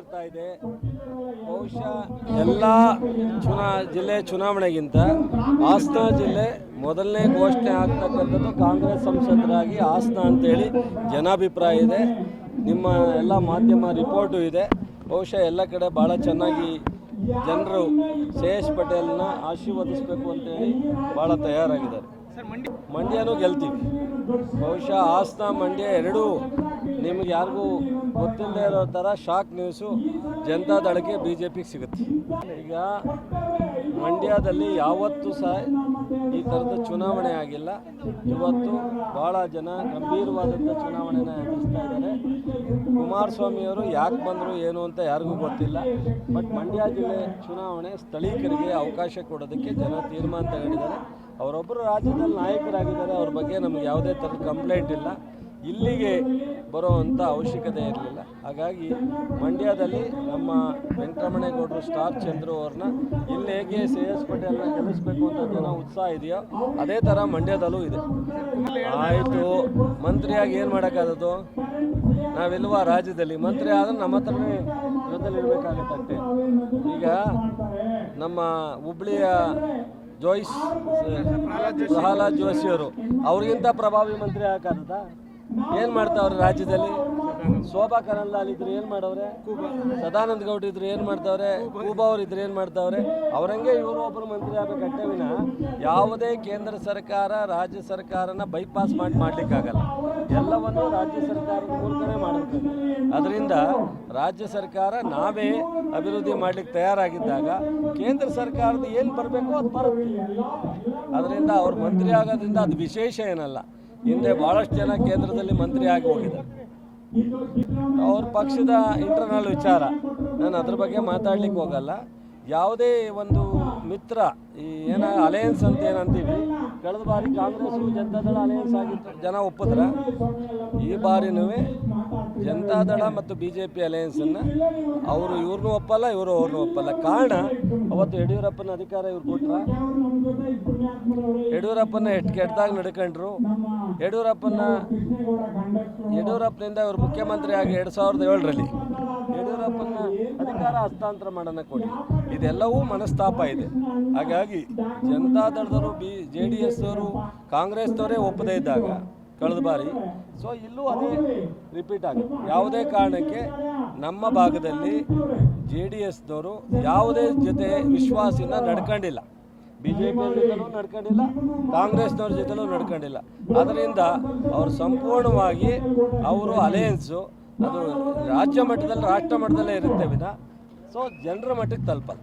ಸೇರ್ತಾ ಇದೆ. ಬಹುಶಃ ಎಲ್ಲ ಚುನಾ, ಜಿಲ್ಲೆ ಚುನಾವಣೆಗಿಂತ ಹಾಸನ ಜಿಲ್ಲೆ ಮೊದಲನೇ ಘೋಷಣೆ ಆಗ್ತಕ್ಕಂಥದ್ದು ಕಾಂಗ್ರೆಸ್ ಸಂಸದರಾಗಿ ಹಾಸನ ಅಂತೇಳಿ ಜನಾಭಿಪ್ರಾಯ ಇದೆ. ನಿಮ್ಮ ಎಲ್ಲ ಮಾಧ್ಯಮ ರಿಪೋರ್ಟು ಇದೆ. ಬಹುಶಃ ಎಲ್ಲ ಕಡೆ ಭಾಳ ಚೆನ್ನಾಗಿ ಜನರು ಶ್ರೇಯಸ್ ಪಟೇಲ್ನ ಆಶೀರ್ವದಿಸಬೇಕು ಅಂತೇಳಿ ಭಾಳ ತಯಾರಾಗಿದ್ದಾರೆ. ಮಂಡ್ಯನೂ ಗೆಲ್ತೀವಿ. ಬಹುಶಃ ಹಾಸನ, ಮಂಡ್ಯ ಎರಡೂ ನಿಮ್ಗೆ ಯಾರಿಗೂ ಗೊತ್ತಿಲ್ಲದೆ ಇರೋ ಥರ ಶಾಕ್ ನ್ಯೂಸು ಜನತಾದಳಕ್ಕೆ ಬಿ ಜೆ ಪಿಗೆ ಸಿಗುತ್ತೆ. ಈಗ ಮಂಡ್ಯದಲ್ಲಿ ಯಾವತ್ತೂ ಸಹ ಈ ಥರದ ಚುನಾವಣೆ ಆಗಿಲ್ಲ. ಇವತ್ತು ಭಾಳ ಜನ ಗಂಭೀರವಾದಂಥ ಚುನಾವಣೆನ ಎದುರಿಸ್ತಾ ಇದ್ದಾರೆ. ಕುಮಾರಸ್ವಾಮಿಯವರು ಯಾಕೆ ಬಂದರು ಏನು ಅಂತ ಯಾರಿಗೂ ಗೊತ್ತಿಲ್ಲ. ಬಟ್ ಮಂಡ್ಯ ಜಿಲ್ಲೆ ಚುನಾವಣೆ ಸ್ಥಳೀಕರಿಗೆ ಅವಕಾಶ ಕೊಡೋದಕ್ಕೆ ಜನ ತೀರ್ಮಾನ ತಗೊಂಡಿದ್ದಾರೆ. ಅವರೊಬ್ಬರು ರಾಜ್ಯದಲ್ಲಿ ನಾಯಕರಾಗಿದ್ದಾರೆ. ಅವ್ರ ಬಗ್ಗೆ ನಮ್ಗೆ ಯಾವುದೇ ಥರದ ಕಂಪ್ಲೇಂಟ್ ಇಲ್ಲ. ಇಲ್ಲಿಗೆ ಬರೋವಂಥ ಅವಶ್ಯಕತೆ ಇರಲಿಲ್ಲ. ಹಾಗಾಗಿ ಮಂಡ್ಯದಲ್ಲಿ ನಮ್ಮ ವೆಂಕಟರಮಣೇಗೌಡರು, ಸ್ಟಾರ್ ಚಂದ್ರು ಅವ್ರನ್ನ ಇಲ್ಲಿ ಹೇಗೆ ಶ್ರೇಯಸ್ ಪಟೇಲ್ನ ಗೆಲ್ಲಿಸ್ಬೇಕು ಅಂತ ಜನ ಉತ್ಸಾಹ ಇದೆಯೋ ಅದೇ ಥರ ಮಂಡ್ಯದಲ್ಲೂ ಇದೆ. ಆಯಿತು, ಮಂತ್ರಿಯಾಗಿ ಏನು ಮಾಡೋಕ್ಕಾದದು ನಾವೆಲ್ಲವ ರಾಜ್ಯದಲ್ಲಿ? ಮಂತ್ರಿ ಆದರೆ ನಮ್ಮ ಹತ್ರನೇ ಜೊತೆಲಿ ಇರಬೇಕಾಗತ್ತೆ ಈಗ ನಮ್ಮ ಹುಬ್ಳಿಯ ಜೋಯ್ಸ್, ಪ್ರಹ್ಲಾದ್ ಜೋಶಿಯವರು ಅವ್ರಿಗಿಂತ ಪ್ರಭಾವಿ ಮಂತ್ರಿ ಹಾಕಾರದ ಏನು ಮಾಡ್ತಾವ್ರೆ ರಾಜ್ಯದಲ್ಲಿ? ಶೋಭಾ ಕರಂದ್ಲಾಲ್ ಇದ್ರೆ ಏನು ಮಾಡವ್ರೆ? ಸದಾನಂದ ಗೌಡ ಇದ್ರೆ ಏನು ಮಾಡ್ತಾವ್ರೆ? ಕೂಬಾ ಅವ್ರು ಇದ್ರೆ ಏನು ಮಾಡ್ತಾವ್ರೆ? ಅವ್ರಂಗೆ ಇವರು ಒಬ್ಬರು ಮಂತ್ರಿ ಆಗಬೇಕಷ್ಟೇ ವಿನ ಯಾವುದೇ ಕೇಂದ್ರ ಸರ್ಕಾರ, ರಾಜ್ಯ ಸರ್ಕಾರನ ಬೈಪಾಸ್ ಮಾಡಿ ಮಾಡ್ಲಿಕ್ಕಾಗಲ್ಲ. ಎಲ್ಲವನ್ನು ರಾಜ್ಯ ಸರ್ಕಾರ ಮೂಲಕನೇ ಮಾಡಬೇಕು. ಅದರಿಂದ ರಾಜ್ಯ ಸರ್ಕಾರ ನಾವೇ ಅಭಿವೃದ್ಧಿ ಮಾಡ್ಲಿಕ್ಕೆ ತಯಾರಾಗಿದ್ದಾಗ ಕೇಂದ್ರ ಸರ್ಕಾರದ ಏನು ಬರಬೇಕು ಅದು ಬರುತ್ತೆ. ಅದರಿಂದ ಅವ್ರ ಮಂತ್ರಿ ಆಗೋದ್ರಿಂದ ಅದು ವಿಶೇಷ ಏನಲ್ಲ. ಹಿಂದೆ ಭಾಳಷ್ಟು ಜನ ಕೇಂದ್ರದಲ್ಲಿ ಮಂತ್ರಿ ಆಗಿ ಹೋಗಿದ್ದಾರೆ. ಅವ್ರ ಪಕ್ಷದ ಇಂಟರ್ನಲ್ ವಿಚಾರ. ನಾನು ಅದ್ರ ಬಗ್ಗೆ ಮಾತಾಡ್ಲಿಕ್ಕೆ ಹೋಗಲ್ಲ. ಯಾವುದೇ ಒಂದು ಮಿತ್ರ, ಈ ಏನ ಅಲಯನ್ಸ್ ಅಂತ ಏನಂತೀವಿ ಕಳೆದ ಬಾರಿ ಕಾಂಗ್ರೆಸ್ ಜನತಾದಳ ಅಲಯನ್ಸ್ ಆಗಿತ್ತು. ಜನ ಒಪ್ಪಿದ್ರ. ಈ ಬಾರಿನೂ ಜನತಾದಳ ಮತ್ತು ಬಿ ಜೆ ಪಿ ಅಲಯನ್ಸನ್ನು ಅವರು ಇವ್ರನ್ನೂ ಒಪ್ಪಲ್ಲ, ಇವರು ಅವ್ರನ್ನೂ ಒಪ್ಪಲ್ಲ. ಕಾರಣ, ಅವತ್ತು ಯಡಿಯೂರಪ್ಪನ ಅಧಿಕಾರ ಇವ್ರು ಕೊಟ್ರ. ಯಡಿಯೂರಪ್ಪನ ಎಷ್ಟು ಕೆಟ್ಟದಾಗ ನಡ್ಕೊಂಡ್ರು. ಯಡಿಯೂರಪ್ಪನ, ಯಡಿಯೂರಪ್ಪನಿಂದ ಇವರು ಮುಖ್ಯಮಂತ್ರಿ ಆಗಿ ಎರಡು ಸಾವಿರದ ಏಳರಲ್ಲಿ. ಯಡಿಯೂರಪ್ಪನ ಅಧಿಕಾರ ಹಸ್ತಾಂತರ ಮಾಡೋಣ ಕೊಡಿ. ಇದೆಲ್ಲವೂ ಮನಸ್ತಾಪ ಇದೆ. ಹಾಗಾಗಿ ಜನತಾದಳದವರು ಬಿ, ಜೆ ಡಿ ಎಸ್ ಅವರು, ಕಾಂಗ್ರೆಸ್ನವರೇ ಒಪ್ಪದೇ ಇದ್ದಾಗ ಕಳೆದ ಬಾರಿ, ಸೊ ಇಲ್ಲೂ ಅದೇ ರಿಪೀಟ್ ಆಗುತ್ತೆ. ಯಾವುದೇ ಕಾರಣಕ್ಕೆ ನಮ್ಮ ಭಾಗದಲ್ಲಿ ಜೆ ಡಿ ಎಸ್ನವರು ಯಾವುದೇ ಜೊತೆ ವಿಶ್ವಾಸಿನ ನಡ್ಕೊಂಡಿಲ್ಲ. ಬಿ ಜೆ ಪಿ ಜೊತೆಲೂ ನಡ್ಕೊಂಡಿಲ್ಲ, ಕಾಂಗ್ರೆಸ್ನವ್ರ ಜೊತೆಲೂ ನಡ್ಕೊಂಡಿಲ್ಲ. ಅದರಿಂದ ಅವರು ಸಂಪೂರ್ಣವಾಗಿ ಅವರು ಅಲಯನ್ಸು ಅದು ರಾಜ್ಯ ಮಟ್ಟದಲ್ಲಿ ರಾಷ್ಟ್ರ ಮಟ್ಟದಲ್ಲೇ ಇರುತ್ತೆ ವಿನ. ಸೊ ಜನರ ಮಟ್ಟಕ್ಕೆ ತಲುಪಲ್ಲ.